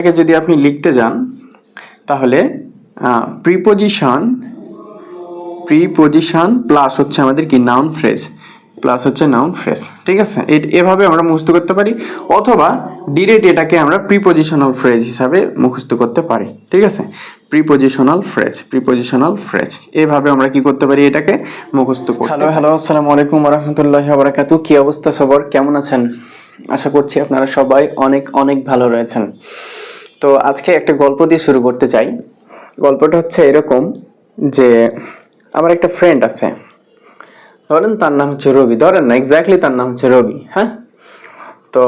এটাকে যদি আপনি লিখতে যান, তাহলে প্রিপোজিশন প্রিপোজিশন প্লাস হচ্ছে আমাদের কি নাউন ফ্রেজ প্লাস হচ্ছে নাউন ফ্রেজ ঠিক আছে? এভাবে আমরা মুখস্থ করতে পারি, অথবা ডিরেক্ট এটাকে আমরা প্রিপোজিশনাল ফ্রেজ হিসাবে মুখস্থ করতে পারি, ঠিক আছে? প্রিপোজিশনাল ফ্রেজ প্রিপোজিশনাল ফ্রেজ এভাবে আমরা কি করতে পারি এটাকে মুখস্থ করি হ্যালো হ্যালো আসসালামু আলাইকুম রহমতুল্লাহ বারাকাতু কি অবস্থা সবার? কেমন আছেন? আশা করছি আপনারা সবাই অনেক অনেক ভালো রয়েছেন। তো আজকে একটা গল্প দিয়ে শুরু করতে চাই। গল্পটা হচ্ছে এরকম যে আমার একটা ফ্রেন্ড আছে। ধরেন তার নাম হচ্ছে রবি। ধরেন না এক্স্যাক্টলি তার নাম হচ্ছে রবি হ্যাঁ? তো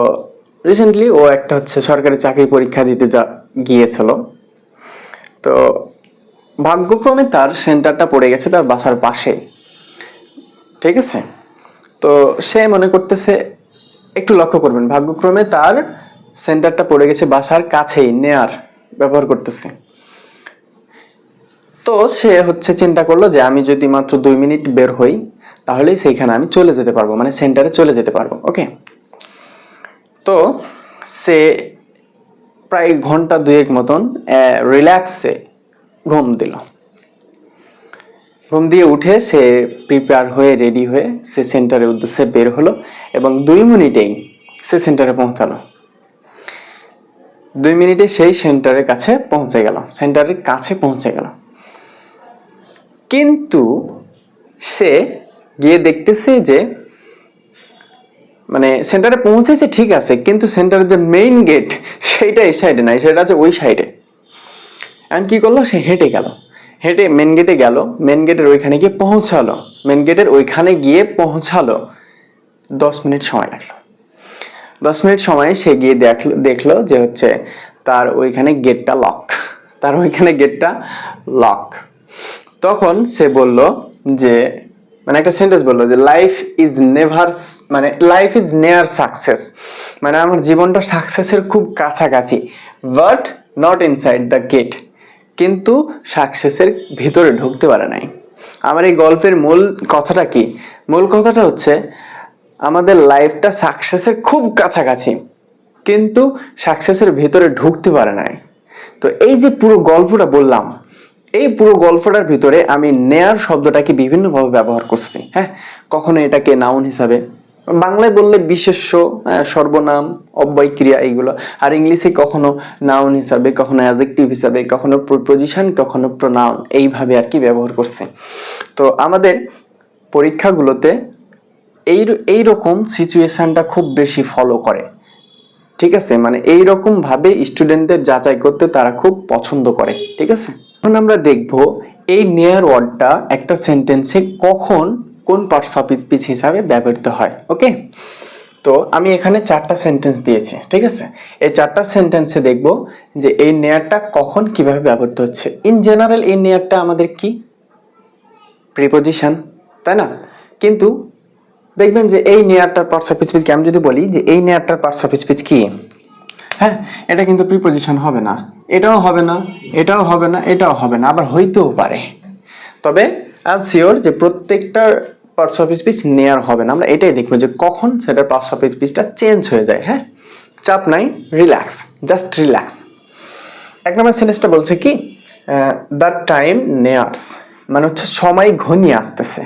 রিসেন্টলি ও একটা হচ্ছে সরকারি চাকরি পরীক্ষা দিতে যা, গিয়েছিল। তো ভাগ্যক্রমে তার সেন্টারটা পড়ে গেছে তার বাসার পাশে। ঠিক আছে? তো সে মনে করতেছে, একটু লক্ষ্য করবেন, ভাগ্যক্রমে তার সেন্টারটা পড়ে গেছে বাসার কাছেই নেয়ার ব্যবহার করতেছে। তো সে হচ্ছে চিন্তা করল যে আমি যদি মাত্র দুই মিনিট বের হই, তাহলেই সেইখানে আমি চলে যেতে পারব মানে সেন্টারে চলে যেতে পারব ওকে তো সে প্রায় ঘণ্টা দুয়েক মতন রিল্যাক্সে ঘুম দিল। ঘুম দিয়ে উঠে সে প্রিপেয়ার হয়ে রেডি হয়ে সে সেন্টারের উদ্দেশ্যে বের হলো এবং দুই মিনিটেই সে সেন্টারে পৌঁছালো। দুই মিনিটে সেই সেন্টারের কাছে পৌঁছে গেল। সেন্টারের কাছে পৌঁছে গেল। কিন্তু সে গিয়ে দেখতেছে যে মানে সেন্টারে পৌঁছেছে ঠিক আছে, কিন্তু সেন্টারের যে মেইন গেট সেইটা এই সাইডে নাই, সেটা আছে ওই সাইডে এন্ড কি করল? সে হেঁটে গেল। হেঁটে মেন গেটে গেল। মেন গেটের ওইখানে গিয়ে পৌঁছালো। মেন গেটের ওইখানে গিয়ে পৌঁছালো। দশ মিনিট সময় লাগল। দশ মিনিট সময় সে গিয়ে দেখল দেখল যে হচ্ছে তার ওইখানে গেটটা লক তার ওইখানে গেটটা লক তখন সে বলল যে মানে একটা সেন্টেন্স বলল যে লাইফ ইজ নেভার মানে লাইফ ইজ নেয়ার সাকসেস মানে আমার জীবনটা সাকসেসের খুব কাছাকাছি but not inside the gate কিন্তু সাকসেসের ভিতরে ঢুকতে পারে নাই। আমার এই গল্পের মূল কথাটা কি? মূল কথাটা হচ্ছে আমাদের লাইফটা সাকসেসের খুব কাছাকাছি কিন্তু সাকসেসের ভিতরে ঢুকতে পারে নাই। তো এই যে পুরো গল্পটা বললাম এই পুরো গল্পটার ভিতরে আমি নেয়ার শব্দটাকে বিভিন্নভাবে ব্যবহার করছি হ্যাঁ? কখনো এটাকে নাউন হিসাবে। বাংলায় বললে বিশেষ্য হ্যাঁ, সর্বনাম অব্যয় ক্রিয়া এইগুলো আর ইংলিশে কখনো নাউন হিসাবে কখনো অ্যাজেক্টিভ হিসাবে কখনো প্রপোজিশন কখনো প্রোনাউন এইভাবে আর কি ব্যবহার করছি। তো আমাদের পরীক্ষাগুলোতে এই এই রকম সিচুয়েশনটা খুব বেশি ফলো করে। ঠিক আছে? মানে এই ভাবে স্টুডেন্টদের যাচাই করতে তারা খুব পছন্দ করে। ঠিক আছে? এখন আমরা দেখব এই নেয়ার ওয়ার্ডটা একটা সেন্টেন্সে কখন কোন পার্টস অফ স্পিচ হিসাবে ব্যবহৃত হয়। ওকে তো আমি এখানে চারটা সেন্টেন্স দিয়েছি। ঠিক আছে? এই চারটা সেন্টেন্সে দেখব যে এই নেয়ারটা কখন কীভাবে ব্যবহৃত হচ্ছে। ইন জেনারেল এই নেয়ারটা আমাদের কি? প্রিপোজিশন তাই না? কিন্তু দেখবেন যে এই নেয়ারটার পার্টস অফ স্পিচ আমি যদি বলি যে এই নেয়ারটার পার্টস অফ স্পিচ কি? হ্যাঁ এটা কিন্তু প্রিপোজিশন হবে না। এটাও হবে না, এটাও হবে না, এটাও হবে না, আবার হইতেও পারে। তবে আজ শিওর যে প্রত্যেকটার পার্টস অফ স্পিচ নেয়ার হবে না। আমরা এটাই দেখব যে কখন সেটার পার্টস অফ স্পিচটা চেঞ্জ হয়ে যায় হ্যাঁ? চাপ নাই রিল্যাক্স জাস্ট রিল্যাক্স এক নম্বর সেন্টেন্সটা বলছে কি দ্য টাইম নেয়ার্স মানে হচ্ছে সময় ঘনিয়ে আসতেছে।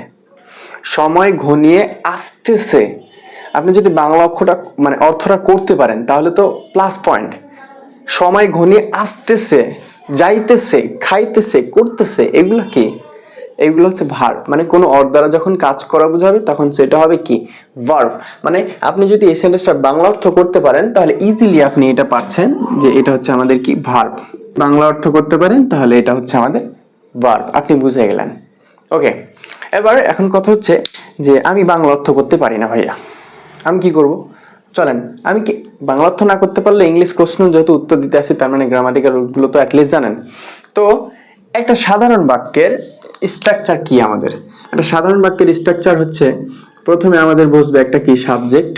সময় ঘনিয়ে আসতেছে। আপনি যদি বাংলা অক্ষরটা মানে অর্থটা করতে পারেন, তাহলে তো প্লাস পয়েন্ট সময় ঘনিয়ে আসতেছে, যাইতেছে, খাইতেছে, করতেছে, এগুলো কি? এগুলো হচ্ছে ভার্ব মানে কোনো অর্থ দ্বারা যখন কাজ করা বোঝাবে, তখন সেটা হবে কি? ভার্ব মানে আপনি যদি এই সেন্টেন্সটার বাংলা অর্থ করতে পারেন, তাহলে ইজিলি আপনি এটা পাচ্ছেন যে এটা হচ্ছে আমাদের কি? ভার্ব বাংলা অর্থ করতে পারেন, তাহলে এটা হচ্ছে আমাদের ভার্ব আপনি বুঝে গেলেন। ওকে এবার এখন কথা হচ্ছে যে আমি বাংলা অর্থ করতে পারি না ভাইয়া। আমি কি করব? চলেন, আমি কি বাংলা অর্থ না করতে পারলে ইংলিশ কোশ্চেন যেহেতু উত্তর দিতে আসি, তার মানে গ্রামাটিক্যাল রুলগুলো তো অ্যাটলিস্ট জানেন। তো একটা সাধারণ বাক্যের স্ট্রাকচার কি আমাদের? একটা সাধারণ বাক্যের স্ট্রাকচার হচ্ছে প্রথমে আমাদের বসবে একটা কি সাবজেক্ট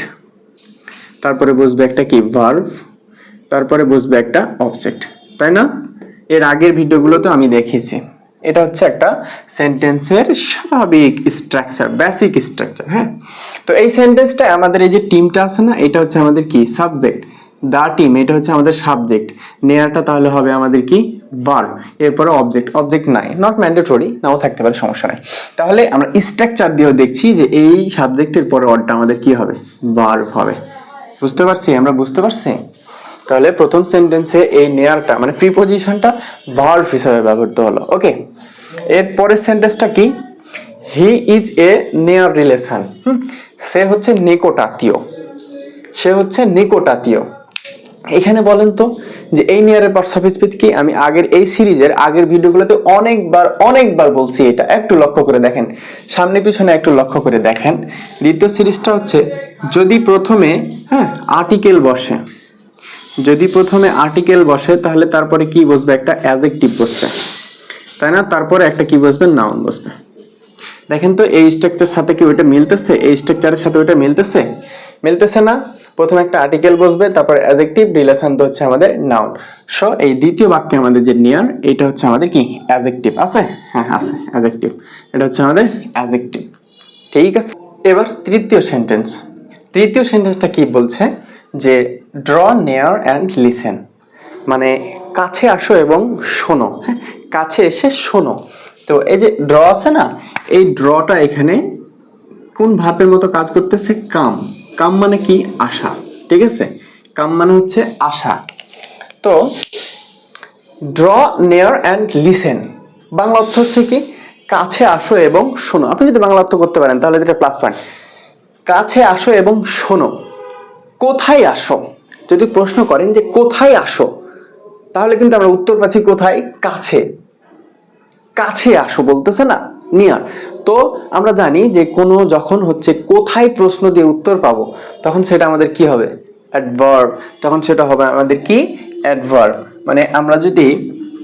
তারপরে বসবে একটা কি ভার্ব তারপরে বসবে একটা অবজেক্ট তাই না? এর আগের ভিডিওগুলোতে আমি দেখিয়েছি। এটা হচ্ছে একটা সেন্টেন্সের স্বাভাবিক স্ট্রাকচার বেসিক স্ট্রাকচার হ্যাঁ? তো এই সেন্টেন্সটা আমাদের এই যে টিমটা আছে না, এটা হচ্ছে আমাদের কি? সাবজেক্ট দা টিম এটা হচ্ছে আমাদের সাবজেক্ট নেয়ারটা তাহলে হবে আমাদের কি? ভার্ব এরপরে অবজেক্ট অবজেক্ট নাই নট ম্যান্ডেটরি নাও থাকতে পারে, সমস্যা নাই। তাহলে আমরা স্ট্রাকচার দিয়েও দেখছি যে এই সাবজেক্টের পরে ওয়ার্ডটা আমাদের কি হবে? ভার্ব হবে। বুঝতে পারছি? আমরা বুঝতে পারছি? তাহলে প্রথম সেন্টেন্সে এই নেয়ারটা মানে প্রিপোজিশনটা ভার্ব হিসাবে ব্যবহৃত হলো ওকে এর পরের সেন্টেন্সটা কি? হি ইজ এ নেয়ার রিলেশন সে হচ্ছে নিকটাত্মীয়, সে হচ্ছে নিকটাত্মীয়। এখানে বলেন তো যে এই নিয়ারের পার্টস স্পিচ কি? আমি আগের এই সিরিজের আগের ভিডিওগুলোতে অনেকবার অনেকবার বলছি এটা, একটু লক্ষ্য করে দেখেন। সামনে পিছনে একটু লক্ষ্য করে দেখেন। দ্বিতীয় সিরিজটা হচ্ছে, যদি প্রথমে হ্যাঁ আর্টিকেল বসে যদি প্রথমে আর্টিকেল বসে, তাহলে তারপরে কি বসবে? একটা অ্যাজেক্টিভ বসবে। তাই না? তারপরে একটা কি বসবে? নাউন বসবে। দেখেন তো, এই স্ট্রাকচার সাথে কি ওইটা মিলতেছে? এই স্ট্রাকচারের সাথে ওইটা মিলতেছে? মিলতেছে না? প্রথমে একটা আর্টিকেল বসবে, তারপর অ্যাজেক্টিভ রিলেশন তো হচ্ছে আমাদের নাউন সো এই দ্বিতীয় বাক্যে আমাদের যে নিয়ার এটা হচ্ছে আমাদের কি? অ্যাজেক্টিভ আছে? হ্যাঁ আছে। অ্যাজেক্টিভ এটা হচ্ছে আমাদের অ্যাজেক্টিভ ঠিক আছে? এবার তৃতীয় সেন্টেন্স তৃতীয় সেন্টেন্সটা কি বলছে? যে ড্র নেয়ার অ্যান্ড লিসেন মানে কাছে আসো এবং শোনো। হ্যাঁ কাছে এসে শোনো। তো এই যে ড্র আছে না, এই ড্রটা এখানে কোন ভাবের মতো কাজ করতেছে? কাম। কাম মানে কি? আশা। ঠিক আছে? কাম মানে হচ্ছে আশা। তো ড্র নেয়ার অ্যান্ড লিসেন বাংলা অর্থ হচ্ছে কি? কাছে আসো এবং শোনো। আপনি যদি বাংলা অর্থ করতে পারেন, তাহলে এটা প্লাস পয়েন্ট কাছে আসো এবং শোনো। কোথায় আসো? যদি প্রশ্ন করেন যে কোথায় আসো, তাহলে কিন্তু আমরা উত্তর পাচ্ছি কোথায়? কাছে। কাছে আসো বলতেছে না? নিয়ার তো আমরা জানি যে কোনো যখন হচ্ছে কোথায় প্রশ্ন দিয়ে উত্তর পাবো, তখন সেটা আমাদের কি হবে? অ্যাডভার্ব তখন সেটা হবে আমাদের কি? অ্যাডভার্ব মানে আমরা যদি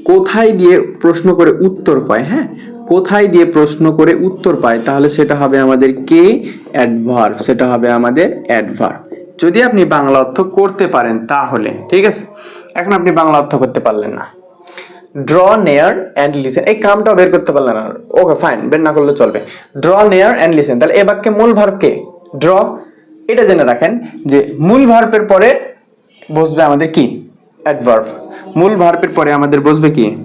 কোথায় দিয়ে প্রশ্ন করে উত্তর পাই হ্যাঁ? কোথায় দিয়ে প্রশ্ন করে উত্তর পাই, তাহলে সেটা হবে আমাদের কে? অ্যাডভার্ব সেটা হবে আমাদের অ্যাডভার্ব যদি আপনি বাংলা অর্থ করতে পারেন তাহলে, ঠিক আছে? এখন আপনি বাংলা অর্থ করতে পারলেন না। ড্র নেয়ার অ্যান্ড লিসেন এই কামটাও বের করতে পারলেন না। ওকে ফাইন বের না করলে চলবে। ড্র নেয়ার অ্যান্ড লিসেন তাহলে এ বাক্যে মূল ভার্ব কে? ড্র এটা জেনে রাখেন যে মূল ভার্বের পরে বসবে আমাদের কি? অ্যাডভার্ব মূল ভার্বের পরে আমাদের বসবে কি?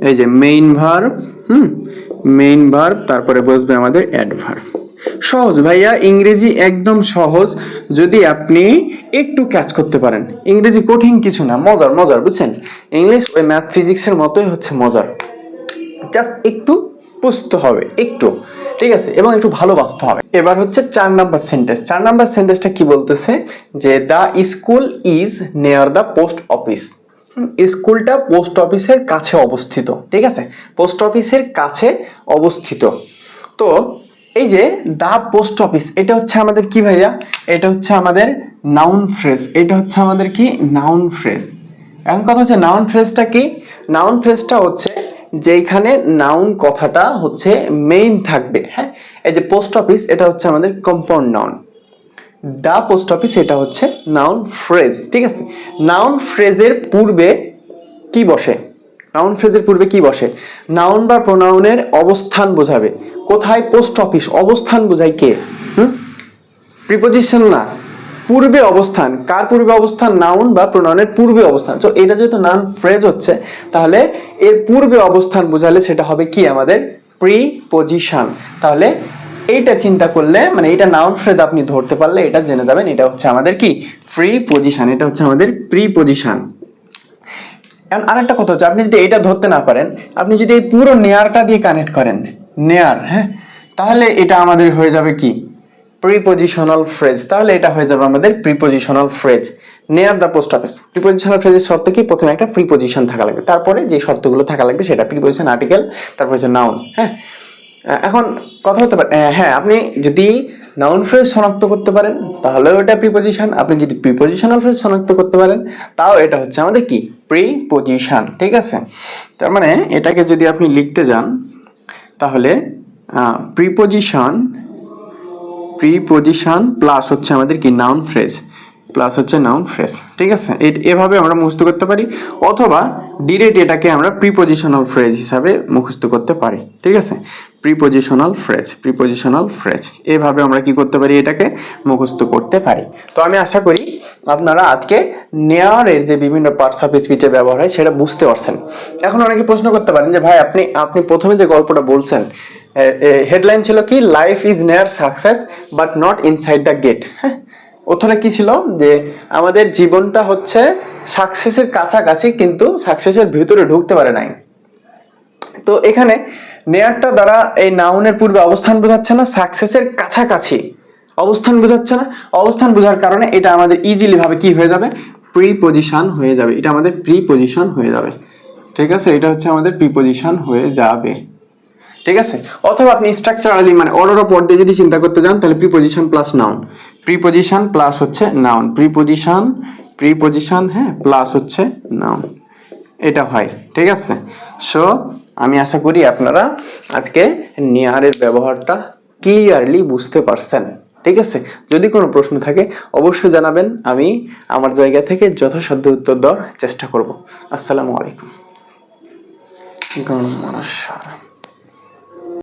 এই যে main verb hmm? Main verb তারপরে বসবে আমাদের অ্যাডভার্ব সহজ, ভাইয়া, ইংরেজি একদম সহজ, যদি আপনি একটু ক্যাচ করতে পারেন। ইংরেজি কঠিন কিছু না, মজার মজার, বুঝছেন? ইংলিশ ওই ম্যাথ ফিজিক্সের মতোই হচ্ছে মজার। জাস্ট একটু বুঝতে হবে, একটু, ঠিক আছে? এবং একটু ভালোবাসতে হবে। এবার হচ্ছে চার নাম্বার সেন্টেন্স চার নাম্বার সেন্টেন্সটা কি বলতেছে? যে the school is near the post office স্কুলটা পোস্ট অফিসের কাছে অবস্থিত, ঠিক আছে? পোস্ট অফিসের কাছে অবস্থিত। তো এই যে দা পোস্ট অফিস এটা হচ্ছে আমাদের কি ভাইয়া? এটা হচ্ছে আমাদের নাউন ফ্রেজ এটা হচ্ছে আমাদের কি? নাউন ফ্রেজ এখন কথা হচ্ছে নাউন ফ্রেজটা কি? নাউন ফ্রেজটা হচ্ছে যেখানে নাউন কথাটা হচ্ছে মেইন থাকবে হ্যাঁ? এই যে পোস্ট অফিস এটা হচ্ছে আমাদের compound noun the post office এটা হচ্ছে নাউন ফ্রেজ ঠিক আছে? নাউন ফ্রেজের পূর্বে কি বসে? নাউন ফ্রেজের পূর্বে কি বসে? নাউন বা প্রোনাউনের অবস্থান বোঝাবে। কোথায় পোস্ট অফিস, অবস্থান বোঝায় কে? প্রিপোজিশন না, পূর্বে অবস্থান, কার পূর্বে অবস্থান নাউন বা প্রোনাউনের পূর্বে অবস্থান। তো এটা যেহেতু নাউন ফ্রেজ হচ্ছে, তাহলে এর পূর্বে অবস্থান বোঝালে সেটা হবে কি আমাদের? প্রিপোজিশন তাহলে এইটা চিন্তা করলে মানে এটা নাউন ফ্রেজ আপনি ধরতে পারলে এটা জেনে যাবেন, এটা হচ্ছে আমাদের কি? প্রি পজিশন এটা হচ্ছে আমাদের প্রি পজিশন এখন আরেকটা কথা হচ্ছে, আপনি যদি এটা ধরতে না পারেন, আপনি যদি এই পুরো নেয়ারটা দিয়ে কানেক্ট করেন নেয়ার হ্যাঁ? তাহলে এটা আমাদের হয়ে যাবে কি? প্রিপোজিশনাল ফ্রেজ তাহলে এটা হয়ে যাবে আমাদের prepositional phrase near the post office prepositional ফ্রেজের শর্ত কি? প্রথমে একটা প্রিপোজিশন থাকা লাগবে। তারপরে যে শর্তগুলো থাকা লাগবে সেটা প্রিপোজিশন আর্টিকেল তারপর হচ্ছে নাউন হ্যাঁ? এখন কথা হতে পারে হ্যাঁ আপনি যদি নাউন ফ্রেজ শনাক্ত করতে পারেন, তাহলেও এটা প্রিপোজিশন আপনি যদি প্রিপোজিশনাল ফ্রেজ শনাক্ত করতে পারেন, তাও এটা হচ্ছে আমাদের কি? প্রিপোজিশন ঠিক আছে? তার মানে এটাকে যদি আপনি লিখতে যান তাহলে প্রিপোজিশন প্রিপোজিশন প্লাস হচ্ছে আমাদের কি নাউন ফ্রেজ প্লাস হচ্ছে নাউন ফ্রেজ ঠিক আছে? এভাবে আমরা মুস্ত করতে পারি। অথবা ডিরেক্ট এটাকে আমরা প্রিপোজিশনাল ফ্রেজ হিসাবে মুখস্থ করতে পারি, ঠিক আছে? প্রিপোজিশনাল ফ্রেজ প্রিপোজিশনাল ফ্রেজ এভাবে আমরা কি করতে পারি এটাকে? মুখস্থ করতে পারি। তো আমি আশা করি আপনারা আজকে নেয়ারের যে বিভিন্ন পার্টস অফ স্পিচে ব্যবহার হয়, সেটা বুঝতে পারছেন। এখন অনেকে প্রশ্ন করতে পারেন যে, ভাই, আপনি আপনি প্রথমে যে গল্পটা বলছেন হেডলাইন ছিল কি? Life is near success but not inside the gate হ্যাঁ? ওখানে কি ছিল? যে আমাদের জীবনটা হচ্ছে সাকসেসের কাছাকাছি কিন্তু সাকসেসের ভিতরে ঢুকতে পারে নাই। তো এখানে নেয়ারটা দ্বারা এই নাউনের পূর্বে অবস্থান বোঝাচ্ছে না সাকসেসের কাছাকাছি অবস্থান বোঝাচ্ছে না। অবস্থান বোঝার কারণে এটা আমাদের ইজিলি ভাবে কি হয়ে যাবে? প্রি পজিশন হয়ে যাবে। এটা আমাদের প্রি পজিশন হয়ে যাবে। ঠিক আছে? এটা হচ্ছে আমাদের প্রি পজিশন হয়ে যাবে। ঠিক আছে? অথবা আপনি স্ট্রাকচারালি মানে অর্ডার অফ দিয়ে যদি চিন্তা করতে যান, তাহলে preposition plus noun preposition plus হচ্ছে নাউন প্রিপোজিশন প্রিপোজিশন হ্যাঁ প্লাস হচ্ছে নাউন এটা হয়, ঠিক আছে? সো আমি আশা করি আপনারা আজকে নিয়ারের ব্যবহারটা ক্লিয়ারলি বুঝতে পারছেন, ঠিক আছে? যদি কোনো প্রশ্ন থাকে, অবশ্যই জানাবেন। আমি আমার জায়গা থেকে যথাসাধ্য উত্তর দেওয়ার চেষ্টা করব। আসসালামু আলাইকুম। গণমানসার